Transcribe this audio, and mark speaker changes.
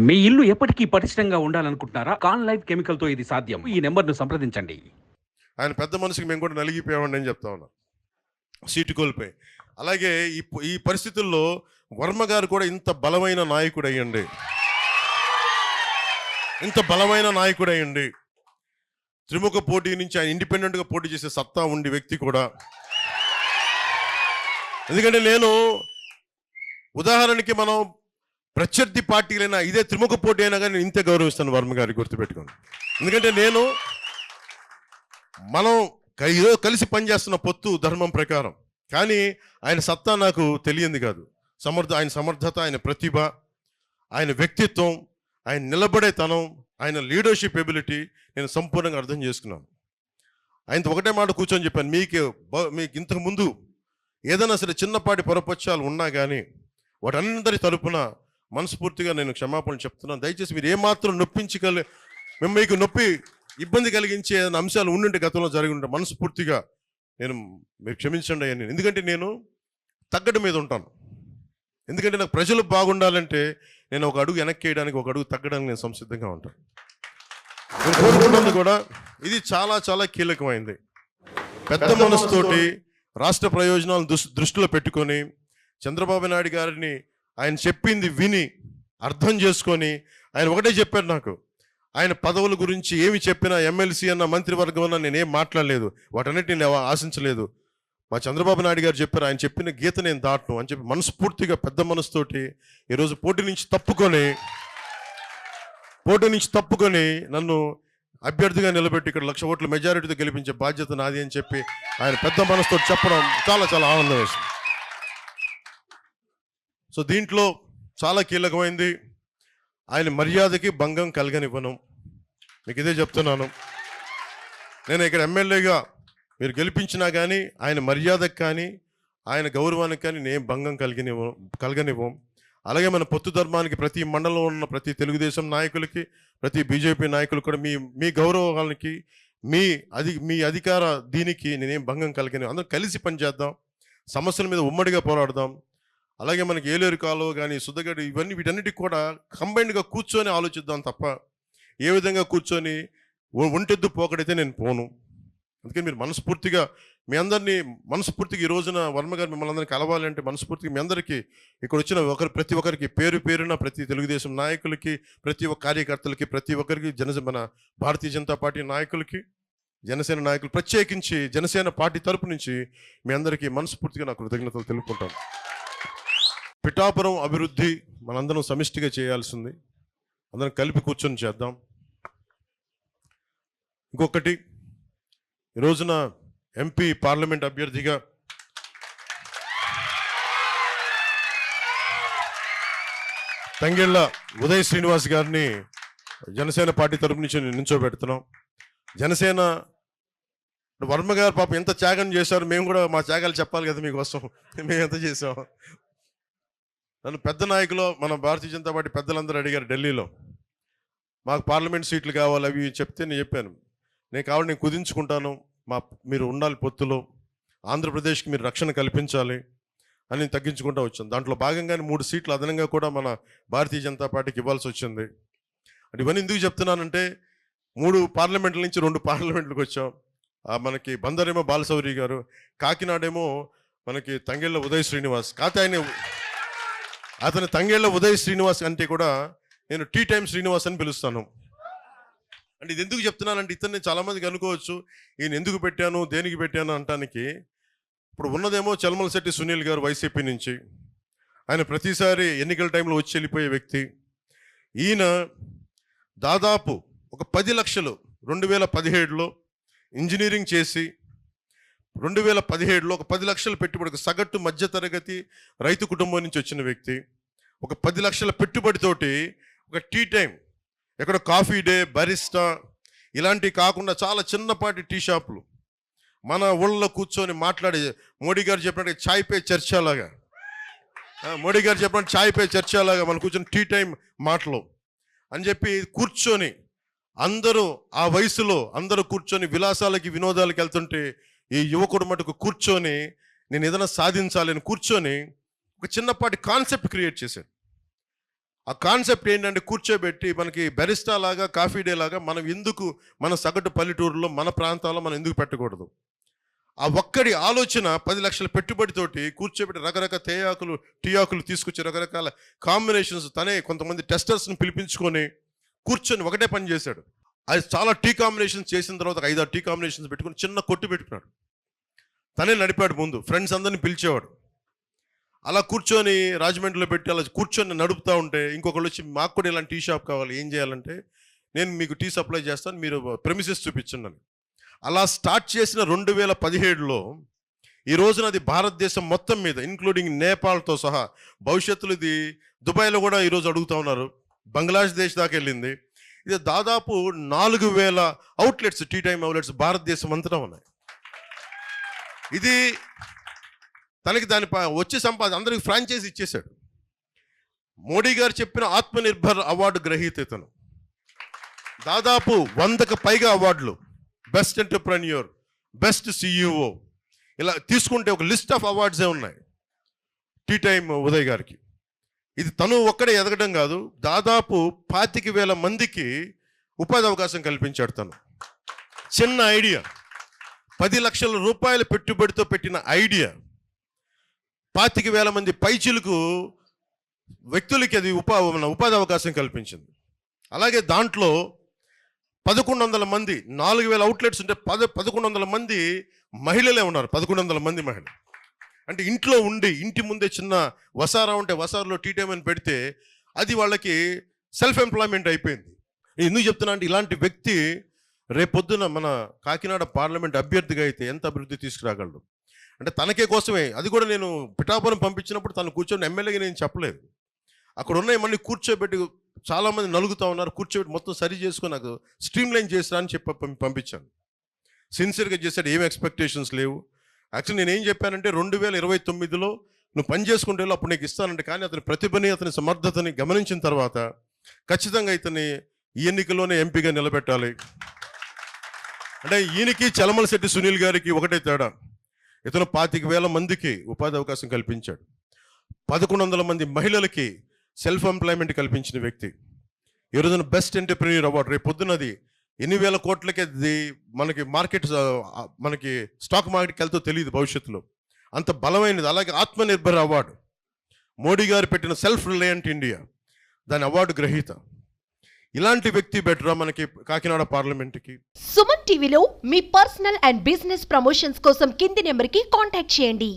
Speaker 1: మీ ఇల్లు ఎప్పటికీ పటిష్టంగా ఉండాలనుకుంటున్నారా? కాన్ లైఫ్ కెమికల్తో ఇది సాధ్యం. ఈ నెంబర్ను సంప్రదించండి.
Speaker 2: ఆయన పెద్ద మనసుకి మేము కూడా నలిగిపోయామండి అని చెప్తా ఉన్నా. సీటు కోల్పోయి. అలాగే ఈ ఈ పరిస్థితుల్లో వర్మ గారు కూడా ఇంత బలమైన నాయకుడు అయ్యండి. ఇంత బలమైన నాయకుడు అయ్యండి. త్రిముఖ పోటీ నుంచి ఆయన ఇండిపెండెంట్గా పోటీ చేసే సత్తా ఉండి వ్యక్తి కూడా. ఎందుకంటే నేను ఉదాహరణకి మనం ప్రత్యర్థి పార్టీలైనా ఇదే త్రిముఖ పోటీ అయినా కానీ ఇంత ఇంతే గౌరవిస్తాను వర్మ గారికి గుర్తుపెట్టుకోండి. ఎందుకంటే నేను మనం ఏదో కలిసి పనిచేస్తున్న పొత్తు ధర్మం ప్రకారం. కానీ ఆయన సత్తా నాకు తెలియంది కాదు. సమర్థ ఆయన సమర్థత ఆయన ప్రతిభ ఆయన వ్యక్తిత్వం ఆయన నిలబడేతనం ఆయన లీడర్షిప్ ఎబిలిటీ నేను సంపూర్ణంగా అర్థం చేసుకున్నాను. ఆయనతో ఒకటే మాట కూర్చొని చెప్పాను మీకు మీకు ఇంతకు ముందు ఏదైనా సరే చిన్నపాటి పొరపక్షాలు ఉన్నా కానీ వాటందరి తరపున మనస్ఫూర్తిగా నేను క్షమాపణ చెప్తున్నాను. దయచేసి మీరు ఏమాత్రం నొప్పించగల మేము మీకు నొప్పి ఇబ్బంది కలిగించే ఏదైనా అంశాలు ఉండుంటే గతంలో జరిగి ఉంటే మనస్ఫూర్తిగా నేను మీరు క్షమించండి అని ఎందుకంటే నేను తగ్గడం మీద ఉంటాను. ఎందుకంటే నాకు ప్రజలు బాగుండాలంటే నేను ఒక అడుగు వెనక్కి వేయడానికి ఒక అడుగు తగ్గడానికి నేను సంసిద్ధంగా ఉంటాను. నేను కోరుకున్నది కూడా ఇది చాలా చాలా కీలకమైంది. పెద్ద మనసుతోటి రాష్ట్ర ప్రయోజనాలను దృష్టిలో పెట్టుకొని చంద్రబాబు నాయుడు గారిని ఆయన చెప్పింది విని అర్థం చేసుకొని ఆయన ఒకటే చెప్పారు నాకు. ఆయన పదవుల గురించి ఏమి చెప్పినా ఎమ్మెల్సీ అన్న మంత్రివర్గం అన్న నేనేం మాట్లాడలేదు. వాటన్నిటిని నేను ఆశించలేదు. మా చంద్రబాబు నాయుడు గారు చెప్పారు ఆయన చెప్పిన గీత నేను దాటను అని చెప్పి మనస్ఫూర్తిగా పెద్ద మనసుతోటి ఈరోజు పోటీ నుంచి తప్పుకొని పోటీ నుంచి తప్పుకొని నన్ను అభ్యర్థిగా నిలబెట్టి ఇక్కడ లక్ష ఓట్ల మెజారిటీతో గెలిపించే బాధ్యత నాది అని చెప్పి ఆయన పెద్ద మనసుతో చెప్పడం చాలా చాలా ఆనందం వేసింది. సో దీంట్లో చాలా కీలకమైంది. ఆయన మర్యాదకి భంగం కలగనివ్వను. మీకు ఇదే చెప్తున్నాను. నేను ఇక్కడ ఎమ్మెల్యేగా మీరు గెలిపించినా కానీ ఆయన మర్యాదకు కానీ ఆయన గౌరవానికి కానీ నేను భంగం కలిగినివ్వం కలగనివ్వం. అలాగే మన పొత్తు ధర్మానికి ప్రతి మండలంలో ఉన్న ప్రతి తెలుగుదేశం నాయకులకి ప్రతి బీజేపీ నాయకులు కూడా మీ మీ గౌరవానికి మీ అధి మీ అధికార దీనికి నేనేం భంగం కలిగిన అందరం కలిసి పనిచేద్దాం. సమస్యల మీద ఉమ్మడిగా పోరాడదాం. అలాగే మనకి ఏలేరు కాలువ కానీ సుద్దగడ్డ ఇవన్నీ వీటన్నిటికి కూడా కంబైన్డ్గా కూర్చొని ఆలోచిద్దాం తప్ప ఏ విధంగా కూర్చొని ఒంటెద్దు పోకడైతే నేను పోను. అందుకని మీరు మనస్ఫూర్తిగా మీ అందరినీ మనస్ఫూర్తిగా ఈ రోజున వర్మగారు మిమ్మల్ని అందరినీ కలవాలంటే మనస్ఫూర్తిగా మీ అందరికీ ఇక్కడ వచ్చిన ఒకరు ప్రతి ఒక్కరికి పేరు పేరున ప్రతి తెలుగుదేశం నాయకులకి ప్రతి ఒక్క కార్యకర్తలకి ప్రతి ఒక్కరికి జనసేన మన భారతీయ జనతా పార్టీ నాయకులకి జనసేన నాయకులు ప్రత్యేకించి జనసేన పార్టీ తరపు నుంచి మీ అందరికీ మనస్ఫూర్తిగా నా కృతజ్ఞతలు తెలుపుకుంటాను. పిఠాపురం అభివృద్ధి మనందరం సమిష్టిగా చేయాల్సింది. అందరం కలిపి కూర్చొని చేద్దాం. ఇంకొకటి ఈ రోజున ఎంపీ పార్లమెంట్ అభ్యర్థిగా తంగెళ్ళ ఉదయ్ శ్రీనివాస్ గారిని జనసేన పార్టీ తరపు నుంచి నేను జనసేన వర్మ గారు పాపం ఎంత త్యాగం చేశారు మేము కూడా మా త్యాగాలు చెప్పాలి కదా మీకోసం. మేము ఎంత చేసాం నన్ను పెద్ద నాయకులు మన భారతీయ జనతా పార్టీ పెద్దలందరూ అడిగారు ఢిల్లీలో. మాకు పార్లమెంట్ సీట్లు కావాలి అవి చెప్తే నేను చెప్పాను. నేను కావాలి నేను కుదించుకుంటాను. మా మీరు ఉండాలి పొత్తులో. ఆంధ్రప్రదేశ్కి మీరు రక్షణ కల్పించాలి అని తగ్గించుకుంటూ వచ్చాను. దాంట్లో భాగంగానే మూడు సీట్లు అదనంగా కూడా మన భారతీయ జనతా పార్టీకి ఇవ్వాల్సి వచ్చింది. అంటే ఇవన్నీ ఎందుకు చెప్తున్నానంటే మూడు పార్లమెంట్ల నుంచి రెండు పార్లమెంట్లకు వచ్చాం. ఆ మనకి బందరేమో బాలసౌరి గారు కాకినాడేమో మనకి తంగెళ్ళ ఉదయ శ్రీనివాస్ కాకపోతే ఆయన అతని తంగేళ్ళ ఉదయ్ శ్రీనివాస్ అంటే కూడా నేను టీ టైం శ్రీనివాస్ అని పిలుస్తాను. అంటే ఇది ఎందుకు చెప్తున్నానంటే ఇతన్ని చాలా చాలామందికి అనుకోవచ్చు ఈయన ఎందుకు పెట్టాను దేనికి పెట్టాను అంటానికి. ఇప్పుడు ఉన్నదేమో చల్మల శెట్టి సునీల్ గారు వైసీపీ నుంచి. ఆయన ప్రతిసారి ఎన్నికల టైంలో వచ్చి వెళ్ళిపోయే వ్యక్తి. ఈయన దాదాపు ఒక పది లక్షలు రెండు వేల పదిహేడులో ఇంజనీరింగ్ చేసి రెండు వేల పదిహేడులో ఒక పది లక్షల పెట్టుబడి సగటు మధ్యతరగతి రైతు కుటుంబం నుంచి వచ్చిన వ్యక్తి ఒక పది లక్షల పెట్టుబడితోటి ఒక టీ టైం ఎక్కడ కాఫీ డే బరిస్టా ఇలాంటివి కాకుండా చాలా చిన్నపాటి టీ షాపులు. మన ఊళ్ళో కూర్చొని మాట్లాడే మోడీ గారు చెప్పినట్టు చాయ్ పే చర్చలాగా మోడీ గారు చెప్పినట్టు చాయ్ పే చర్చలాగా మనం కూర్చొని టీ టైం మాటలు. అని చెప్పి కూర్చొని అందరూ ఆ వయసులో అందరూ కూర్చొని విలాసాలకి వినోదాలకి వెళ్తుంటే ఈ యువకుడు మటుకు కూర్చొని నేను ఏదైనా సాధించాలని కూర్చొని ఒక చిన్నపాటి కాన్సెప్ట్ క్రియేట్ చేశాడు. ఆ కాన్సెప్ట్ ఏంటంటే కూర్చోబెట్టి మనకి బెరిస్టా లాగా కాఫీ డే లాగా మనం ఎందుకు మన సగటు పల్లెటూరులో మన ప్రాంతాల్లో మనం ఎందుకు పెట్టకూడదు? ఆ ఒక్కడి ఆలోచన పది లక్షల పెట్టుబడితోటి కూర్చోబెట్టి రకరకాల తేయాకులు టీ ఆకులు తీసుకొచ్చి రకరకాల కాంబినేషన్స్ తనే కొంతమంది టెస్టర్స్ని పిలిపించుకొని కూర్చొని ఒకటే పని చేశాడు. అది చాలా టీ కాంబినేషన్స్ చేసిన తర్వాత ఐదు టీ కాంబినేషన్స్ పెట్టుకుని చిన్న కొట్టు పెట్టుకున్నాడు. తనే నడిపాడు ముందు. ఫ్రెండ్స్ అందరిని పిలిచేవాడు. అలా కూర్చొని రాజమండ్రిలో పెట్టి అలా కూర్చొని నడుపుతూ ఉంటే ఇంకొకళ్ళు వచ్చి మాకు కూడా ఇలాంటి టీ షాప్ కావాలి ఏం చేయాలంటే నేను మీకు టీ సప్లై చేస్తాను మీరు ప్రెమిసెస్ చూపించండి అలా స్టార్ట్ చేసిన రెండు వేల పదిహేడులో ఈ రోజున అది భారతదేశం మొత్తం మీద ఇంక్లూడింగ్ నేపాల్తో సహా భవిష్యత్తులో ఇది దుబాయ్లో కూడా ఈరోజు అడుగుతా ఉన్నారు. బంగ్లాదేశ్ దాకా వెళ్ళింది. ఇది దాదాపు నాలుగు వేల అవుట్లెట్స్ టీ టైమ్ అవుట్లెట్స్ భారతదేశం అంతటా ఉన్నాయి. ఇది తనకి దాని ప- వచ్చే సంపాదన అందరికి ఫ్రాంచైజ్ ఇచ్చేశాడు. మోడీ గారు చెప్పిన ఆత్మనిర్భర్ అవార్డు గ్రహీత ఇతను. దాదాపు వందకు పైగా అవార్డులు. బెస్ట్ ఎంటర్ప్రెన్యూర్ బెస్ట్ సిఇఓ ఇలా తీసుకుంటే ఒక లిస్ట్ ఆఫ్ అవార్డ్సే ఉన్నాయి. టీ టైమ్ ఉదయ్ గారికి. ఇది తను ఒక్కడే ఎదగడం కాదు దాదాపు పాతిక వేల మందికి ఉపాధి అవకాశం కల్పించాడు తను. చిన్న ఐడియా. పది లక్షల రూపాయల పెట్టుబడితో పెట్టిన ఐడియా. పాతిక వేల మంది పైచిలకు వ్యక్తులకి అది ఉపా ఉపాధి అవకాశం కల్పించింది. అలాగే దాంట్లో పదకొండు వందల మంది నాలుగు వేల అవుట్లెట్స్ ఉంటే పద పదకొండు వందల మంది మహిళలే ఉన్నారు. పదకొండు వందల మంది మహిళలు. అంటే ఇంట్లో ఉండి ఇంటి ముందే చిన్న వసారా ఉంటే వసారలో టీ టైం అని పెడితే అది వాళ్ళకి సెల్ఫ్ ఎంప్లాయ్మెంట్ అయిపోయింది ఎందుకు చెప్తున్నా అంటే ఇలాంటి వ్యక్తి రేపొద్దున మన కాకినాడ పార్లమెంట్ అభ్యర్థిగా అయితే ఎంత అభివృద్ధి తీసుకురాగలడు? అంటే తనకే కోసమే. అది కూడా నేను పిఠాపురం పంపించినప్పుడు తను కూర్చొని ఎమ్మెల్యేగా నేను చెప్పలేదు. అక్కడ ఉన్నాయి మళ్ళీ కూర్చోబెట్టి చాలామంది నలుగుతూ ఉన్నారు. కూర్చోబెట్టి మొత్తం సరి చేసుకుని నాకు స్ట్రీమ్ లైన్ చేసిరా అని చెప్పి పంపించాను. సిన్సియర్గా చేశాడు. ఏం ఎక్స్పెక్టేషన్స్ లేవు. యాక్చువల్లీ నేను ఏం చెప్పానంటే రెండు వేల ఇరవై తొమ్మిదిలో నువ్వు పని చేసుకుంటే అప్పుడు నీకు ఇస్తానంటే కానీ అతని ప్రతిభని అతని సమర్థతని గమనించిన తర్వాత ఖచ్చితంగా ఇతని ఈ ఎన్నికల్లోనే ఎంపీగా నిలబెట్టాలి. అంటే ఈయనకి చలమల శెట్టి సునీల్ గారికి ఒకటే తేడా. ఇతను పాతిక వేల మందికి ఉపాధి అవకాశం కల్పించాడు. పదకొండు వందల మంది మహిళలకి సెల్ఫ్ ఎంప్లాయ్మెంట్ కల్పించిన వ్యక్తి. ఈ రోజున బెస్ట్ ఎంటర్ప్రీనియర్ అవార్డు రేపు పొద్దున్నది ఎన్ని వేల కోట్లకి అది మనకి మార్కెట్ మనకి స్టాక్ మార్కెట్కి వెళ్తూ తెలియదు భవిష్యత్తులో. అంత బలమైనది. అలాగే ఆత్మనిర్భర్ అవార్డు. మోడీ గారు పెట్టిన సెల్ఫ్ రిలయంట్ ఇండియా. దాని అవార్డు గ్రహీత. ఇలాంటి వ్యక్తి బెటరా మనకి కాకినాడ పార్లమెంట్కి?
Speaker 3: సుమన్ టీవీలో మీ పర్సనల్ అండ్ బిజినెస్ ప్రమోషన్స్ కోసం కింది నెంబర్కి కాంటాక్ట్ చేయండి.